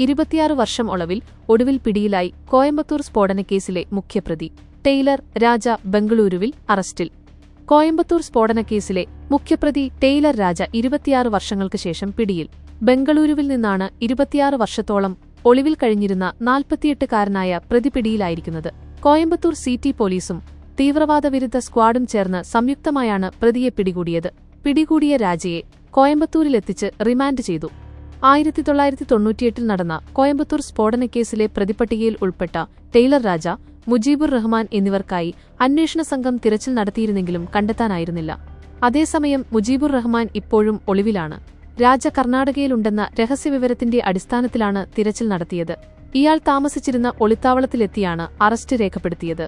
ഇരുപത്തിയാറ് വർഷം ഒളവിൽ ഒടുവിൽ പിടിയിലായി കോയമ്പത്തൂർ സ്ഫോടനക്കേസിലെ മുഖ്യപ്രതി. ടെയ്ലർ രാജ ബംഗളൂരുവിൽ അറസ്റ്റിൽ. കോയമ്പത്തൂർ സ്ഫോടനക്കേസിലെ മുഖ്യപ്രതി ടെയ്ലർ രാജ ഇരുപത്തിയാറ് വർഷങ്ങൾക്ക് ശേഷം പിടിയിൽ. ബംഗളൂരുവിൽ നിന്നാണ് ഇരുപത്തിയാറ് വർഷത്തോളം ഒളിവിൽ കഴിഞ്ഞിരുന്ന നാൽപ്പത്തിയെട്ടുകാരനായ പ്രതി പിടിയിലായിരിക്കുന്നത്. കോയമ്പത്തൂർ സിറ്റി പോലീസും തീവ്രവാദ വിരുദ്ധ സ്ക്വാഡും ചേർന്ന് സംയുക്തമായാണ് പ്രതിയെ പിടികൂടിയത്. പിടികൂടിയ രാജയെ കോയമ്പത്തൂരിലെത്തിച്ച് റിമാൻഡ് ചെയ്തു. ആയിരത്തി തൊള്ളായിരത്തി തൊണ്ണൂറ്റിയെട്ടിൽ നടന്ന കോയമ്പത്തൂർ സ്ഫോടനക്കേസിലെ പ്രതിപട്ടികയിൽ ഉൾപ്പെട്ട ടെയ്ലർ രാജ മുജീബുർ റഹ്മാൻ എന്നിവർക്കായി അന്വേഷണ സംഘം തിരച്ചിൽ നടത്തിയിരുന്നെങ്കിലും കണ്ടെത്താനായിരുന്നില്ല. അതേസമയം മുജീബുർ റഹ്മാൻ ഇപ്പോഴും ഒളിവിലാണ്. രാജ കർണാടകയിലുണ്ടെന്ന രഹസ്യവിവരത്തിന്റെ അടിസ്ഥാനത്തിലാണ് തിരച്ചിൽ നടത്തിയത്. ഇയാൾ താമസിച്ചിരുന്ന ഒളിത്താവളത്തിലെത്തിയാണ് അറസ്റ്റ് രേഖപ്പെടുത്തിയത്.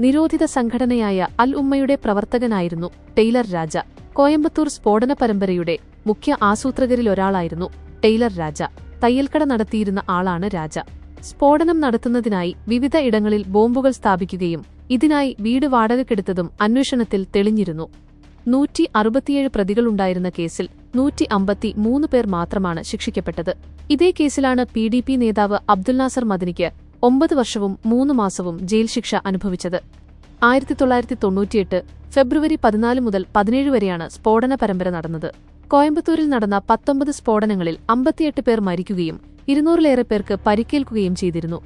നിരോധിത സംഘടനയായ അൽ ഉമ്മയുടെ പ്രവർത്തകനായിരുന്നു ടെയ്ലർ രാജ. കോയമ്പത്തൂർ സ്ഫോടന പരമ്പരയുടെ മുഖ്യ ആസൂത്രകരിലൊരാളായിരുന്നു ടെയ്ലർ രാജ. തയ്യൽക്കട നടത്തിയിരുന്ന ആളാണ് രാജ. സ്ഫോടനം നടത്തുന്നതിനായി വിവിധ ഇടങ്ങളിൽ ബോംബുകൾ സ്ഥാപിക്കുകയും ഇതിനായി വീട് വാടകക്കെടുത്തതും അന്വേഷണത്തിൽ തെളിഞ്ഞിരുന്നു. നൂറ്റി അറുപത്തിയേഴ് പ്രതികളുണ്ടായിരുന്ന കേസിൽ നൂറ്റി അമ്പത്തി മൂന്ന് പേർ മാത്രമാണ് ശിക്ഷിക്കപ്പെട്ടത്. ഇതേ കേസിലാണ് പി ഡി പി നേതാവ് അബ്ദുൽ നാസർ മദനിക്ക് ഒമ്പത് വർഷവും മൂന്ന് മാസവും ജയിൽ ശിക്ഷ അനുഭവിച്ചത്. ആയിരത്തി തൊള്ളായിരത്തി തൊണ്ണൂറ്റിയെട്ട് ഫെബ്രുവരി പതിനാല് മുതൽ പതിനേഴ് വരെയാണ് സ്ഫോടന പരമ്പര നടന്നത്. കോയമ്പത്തൂരിൽ നടന്ന പത്തൊമ്പത് സ്ഫോടനങ്ങളിൽ അമ്പത്തിയെട്ട് പേർ മരിക്കുകയും ഇരുന്നൂറിലേറെ പേർക്ക് പരിക്കേൽക്കുകയും ചെയ്തിരുന്നു